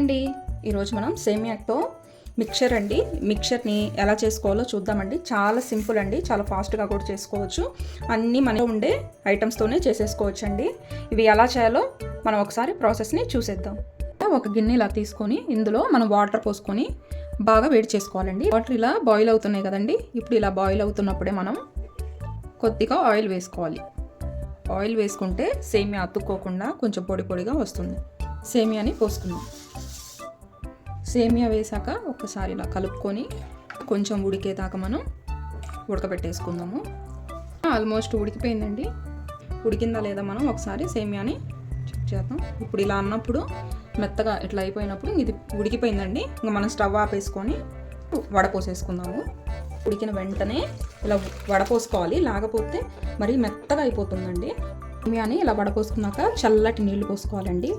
అండి. ఈరోజు మనం సేమియాతో మిక్చర్ అండి. మిక్చర్ని ఎలా చేసుకోవాలో చూద్దామండి. చాలా సింపుల్ అండి. చాలా ఫాస్ట్గా కూడా చేసుకోవచ్చు. అన్నీ మనలో ఉండే ఐటమ్స్తోనే చేసేసుకోవచ్చు అండి ఇవి ఎలా చేయాలో మనం ఒకసారి ప్రాసెస్ని చూసేద్దాం. ఒక గిన్నె ఇలా తీసుకొని ఇందులో మనం వాటర్ పోసుకొని బాగా వేడి చేసుకోవాలండి. వాటర్ ఇలా బాయిల్ అవుతున్నాయి కదండి. ఇప్పుడు ఇలా బాయిల్ అవుతున్నప్పుడే మనం కొద్దిగా ఆయిల్ వేసుకోవాలి. ఆయిల్ వేసుకుంటే సేమియా అతుక్కోకుండా కొంచెం పొడి పొడిగా వస్తుంది. సేమియాని పోసుకున్నాం సేమియా వేసాక ఒకసారి ఇలా కలుపుకొని కొంచెం ఉడికేదాకా మనం ఉడకబెట్టేసుకుందాము. ఆల్మోస్ట్ ఉడికిపోయిందండి. ఉడికిందా లేదా మనం ఒకసారి సేమియాని చెక్ చేద్దాం. ఇప్పుడు ఇలా అన్నప్పుడు మెత్తగా ఇట్లా అయిపోయినప్పుడు ఇది ఉడికిపోయిందండి. ఇంకా మనం స్టవ్ ఆపేసుకొని వడపోసేసుకుందాము. ఉడికిన వెంటనే ఇలా వడపోసుకోవాలి. లేకపోతే మరి మెత్తగా అయిపోతుందండి. సేమియాని ఇలా వడపోసుకున్నాక చల్లటి నీళ్ళు పోసుకోవాలండి.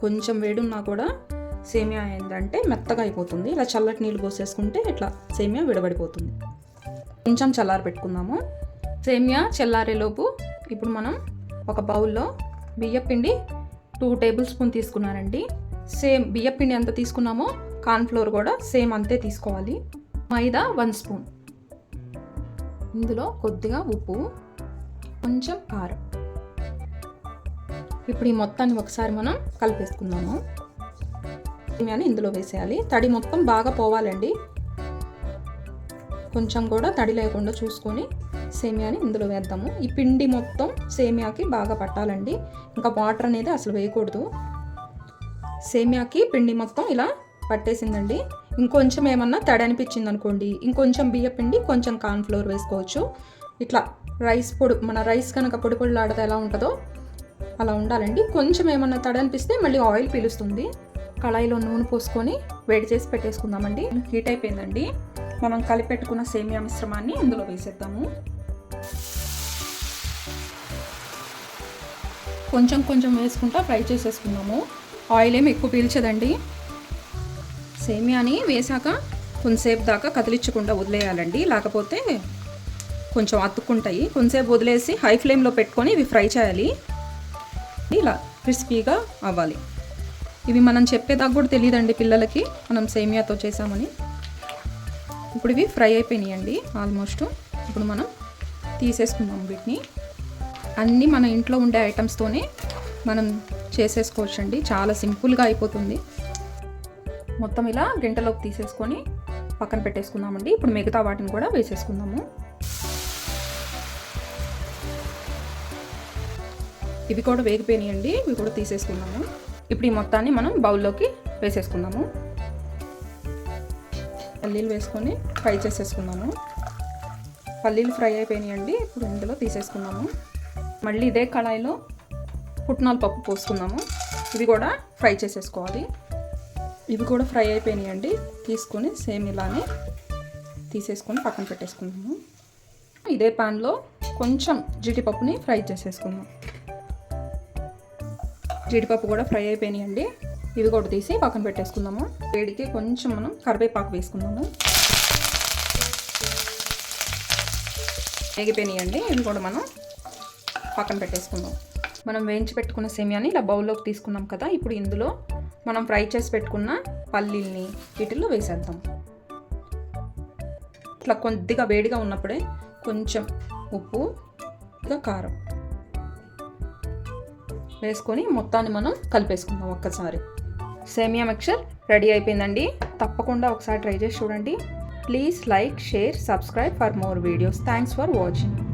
కొంచెం వేడున్నా కూడా సేమియా ఏంటంటే మెత్తగా అయిపోతుంది. ఇలా చల్లటి నీళ్ళు పోసేసుకుంటే ఇట్లా సేమియా విడబడిపోతుంది. కొంచెం చల్లారి పెట్టుకుందాము. సేమియా చల్లారేలోపు ఇప్పుడు మనం ఒక బౌల్లో బియ్యపిండి టూ టేబుల్ స్పూన్ తీసుకున్నానండి. సేమ్ బియ్యపిండి ఎంత తీసుకున్నామో కార్న్ఫ్లోర్ కూడా సేమ్ అంతే తీసుకోవాలి. Maida one spoon. ఇందులో కొద్దిగా ఉప్పు కొంచెం కారం. ఇప్పుడు ఈ మొత్తాన్ని ఒకసారి మనం కలిపేసుకుందాము. సేమియాని ఇందులో వేసేయాలి. తడి మొత్తం బాగా పోవాలండి. కొంచెం కూడా తడి లేకుండా చూసుకొని సేమియాని ఇందులో వేద్దాము. ఈ పిండి మొత్తం సేమియాకి బాగా పట్టాలండి. ఇంకా వాటర్ అనేది అసలు వేయకూడదు. సేమియాకి పిండి మొత్తం ఇలా పట్టేసిందండి. ఇంకొంచెం ఏమన్నా తడి అనిపించింది అనుకోండి. ఇంకొంచెం బియ్య పిండి కొంచెం కార్న్ఫ్లోర్ వేసుకోవచ్చు. ఇట్లా రైస్ పొడి మన రైస్ కనుక పొడి పొడిలాడితే ఎలా ఉంటుందో అలా ఉండాలండి. కొంచెం ఏమన్నా తడి అనిపిస్తే మళ్ళీ ఆయిల్ పీలుస్తుంది. కళాయిలో నూనె పోసుకొని వేడి చేసి పెట్టేసుకుందామండి. హీట్ అయిపోయిందండి. మనం కలిపెట్టుకున్న సేమియా మిశ్రమాన్ని ఇందులో వేసేద్దాము. కొంచెం కొంచెం వేసుకుంటా ఫ్రై చేసేసుకుందాము. ఆయిల్ ఏమి ఎక్కువ పీల్చదండి. సేమియాని వేసాక కొంతసేపు దాకా కదిలించకుండా వదిలేయాలండి. లేకపోతే కొంచెం అతుక్కుంటాయి. కొంతసేపు వదిలేసి హై ఫ్లేమ్లో పెట్టుకొని ఇవి ఫ్రై చేయాలి. ఇలా క్రిస్పీగా అవ్వాలి. ఇవి మనం చెప్పేదాకా కూడా తెలియదండి పిల్లలకి. మనం సేమియాతో చేసామని. ఇప్పుడు ఇవి ఫ్రై అయిపోయినాయండి ఆల్మోస్ట్. ఇప్పుడు మనం తీసేసుకుందాం వీటిని. అన్నీ మన ఇంట్లో ఉండే ఐటమ్స్తోనే మనం చేసేసుకోవచ్చండి. చాలా సింపుల్గా అయిపోతుంది. మొత్తం ఇలా గంటలోకి తీసేసుకొని పక్కన పెట్టేసుకుందామండి. ఇప్పుడు మిగతా వాటిని కూడా వేసేసుకుందాము. ఇవి కూడా వేగిపోయినాయండి. ఇవి కూడా తీసేసుకుందాము. ఇప్పుడు ఈ మొత్తాన్ని మనం బౌల్లోకి వేసేసుకుందాము. పల్లీలు వేసుకొని ఫ్రై చేసేసుకుందాము. పల్లీలు ఫ్రై అయిపోయినాయండి ఇప్పుడు ఇందులో తీసేసుకుందాము. మళ్ళీ ఇదే కళాయిలో పుట్నాల పప్పు పోసుకుందాము. ఇవి కూడా ఫ్రై చేసేసుకోవాలి. ఇవి కూడా ఫ్రై అయిపోయినాయండి తీసుకొని సేమ్ ఇలానే తీసేసుకొని పక్కన పెట్టేసుకుందాము. ఇదే పాన్లో కొంచెం జీడిపప్పుని ఫ్రై చేసేసుకుందాం. జీడిపప్పు కూడా ఫ్రై అయిపోయినాయండి. ఇవి కూడా తీసి పక్కన పెట్టేసుకుందాము. వేడికి కొంచెం మనం కరివేపాకు వేసుకుందాము. వేగిపోయినాయండి. ఇవి కూడా మనం పక్కన పెట్టేసుకుందాం. మనం వేయించి పెట్టుకున్న సేమియాని ఇలా బౌల్లోకి తీసుకున్నాం కదా ఇప్పుడు ఇందులో మనం ఫ్రై చేసి పెట్టుకున్న పల్లీల్ని వీటిల్లో వేసేద్దాం. ఇట్లా కొద్దిగా వేడిగా ఉన్నప్పుడే కొంచెం ఉప్పు ఇంకా కారం. వేసుకొని మొత్తాన్ని మనం కలిపేసుకుందాం ఒక్కసారి. సేమియా మిక్చర్ రెడీ అయిపోయిందండి. తప్పకుండా ఒకసారి ట్రై చేసి చూడండి. Please like share subscribe for more videos. Thanks for watching.